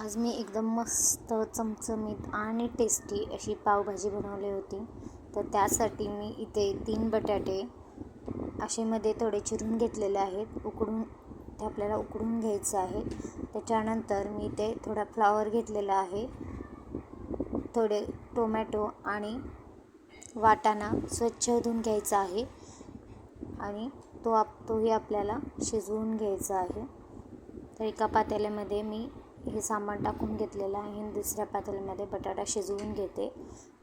आज मी एकदम मस्त चमचमीत आणि टेस्टी अशी पावभाजी बनवली होती. तर त्यासाठी मी इथे तीन बटाटे असेमध्ये थोडे चिरून घेतलेले आहेत. उकडून ते आपल्याला उकडून घ्यायचं आहे. त्याच्यानंतर मी इथे थोडा फ्लावर घेतलेला आहे. थोडे टोमॅटो आणि वाटाणा स्वच्छ धुवून घ्यायचा आहे. आणि तो आप तोही आपल्याला शिजवून घ्यायचा आहे. तर एका पातेल्यामध्ये मी हे सामान टाकून घेतलेलं आहे दुसऱ्या पातेल्यामध्ये बटाटा शिजवून घेते.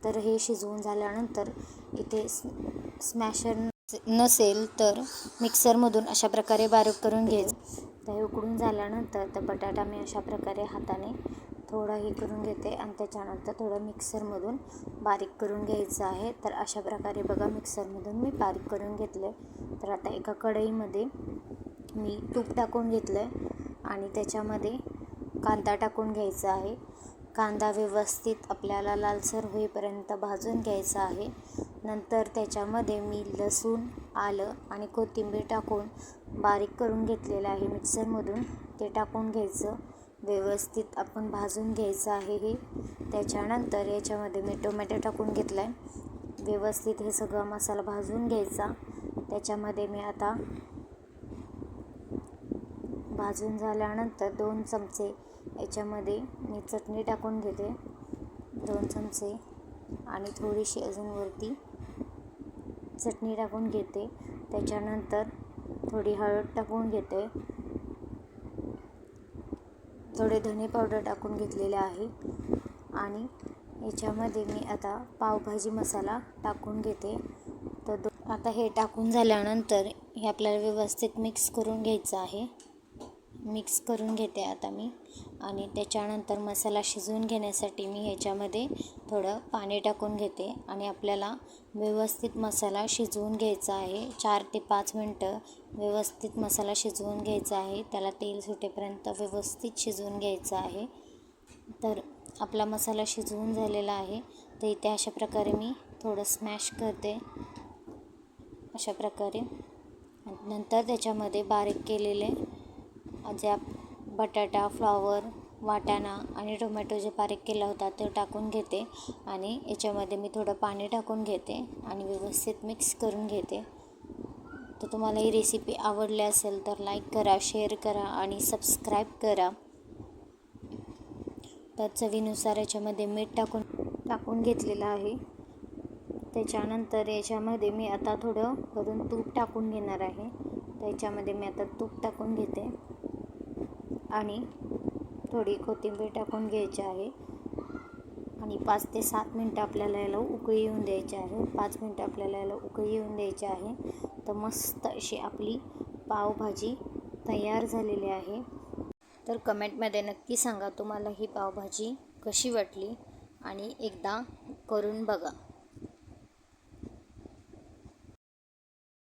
तर हे शिजवून झाल्यानंतर इथे स स्मॅशर नसेल तर मिक्सरमधून अशा प्रकारे बारीक करून घ्यायचं. तर हे उकडून झाल्यानंतर तर बटाटा मी अशा प्रकारे हाताने थोडं हे करून घेते आणि त्याच्यानंतर थोडं मिक्सरमधून बारीक करून घ्यायचं आहे. तर अशा प्रकारे बघा मिक्सरमधून मी बारीक करून घेतलं आहे तर आता एका कढईमध्ये मी तूप टाकून घेतलं आहे आणि त्याच्यामध्ये कांदा टाकून घ्यायचा आहे. कांदा व्यवस्थित आपल्याला लालसर होईपर्यंत भाजून घ्यायचा आहे. नंतर त्याच्यामध्ये मी लसूण आलं आणि कोथिंबीर टाकून बारीक करून घेतलेलं आहे मिक्सरमधून. ते टाकून घ्यायचं. व्यवस्थित आपण भाजून घ्यायचं आहे हे. त्याच्यानंतर याच्यामध्ये मी टोमॅटो टाकून घेतला आहे व्यवस्थित हे सगळं मसाला भाजून घ्यायचा. त्याच्यामध्ये मी आता भाजून झाल्यानंतर दोन चमचे याच्यामध्ये मी चटणी टाकून घेते. दोन चमचे आणि थोडीशी अजून वरती चटणी टाकून घेते. त्याच्यानंतर थोडी हळद टाकून घेते. थोडे धने पावडर टाकून घेतलेले आहे. आणि याच्यामध्ये मी आता पावभाजी मसाला टाकून घेते. तर आता हे टाकून झाल्यानंतर हे आपल्याला व्यवस्थित मिक्स करून घ्यायचं आहे. मिक्स करून घेते आता मी. आणि त्याच्यानंतर मसाला शिजवून घेण्यासाठी मी ह्याच्यामध्ये थोडं पाणी टाकून घेते. आणि आपल्याला व्यवस्थित मसाला शिजवून घ्यायचा आहे. चार ते पाच मिनटं व्यवस्थित मसाला शिजवून घ्यायचा आहे. त्याला तेल सुटेपर्यंत व्यवस्थित शिजवून घ्यायचं आहे. तर आपला मसाला शिजवून झालेला आहे. तर इथे अशा प्रकारे मी थोडं स्मॅश करते. अशा प्रकारे. नंतर त्याच्यामध्ये बारीक केलेले ज्या बटाटा फ्लॉवर वाटाणा आणि टोमॅटो जे बारीक केला होता तो टाकून घेते आणि याच्यामध्ये मी थोडं पाणी टाकून घेते आणि व्यवस्थित मिक्स करून घेते. तर तुम्हाला ही रेसिपी आवडली असेल तर लाईक करा शेअर करा आणि सबस्क्राईब करा. तर चवीनुसार याच्यामध्ये मीठ टाकून टाकून घेतलेलं आहे. त्याच्यानंतर याच्यामध्ये मी आता थोडं वरून तूप टाकून घेणार आहे. त्याच्यामध्ये मी आता तूप टाकून घेते. आणि थोडी कोथिंबीर टाकून घ्यायची आहे. आणि पाच ते सात मिनटं आपल्याला याला उकळी येऊन द्यायची आहे. पाच मिनटं आपल्याला याला उकळी येऊन द्यायची आहे. तर मस्त अशी आपली पावभाजी तयार झालेली आहे. तर कमेंटमध्ये नक्की सांगा तुम्हाला ही पावभाजी कशी वाटली? आणि एकदा करून बघा.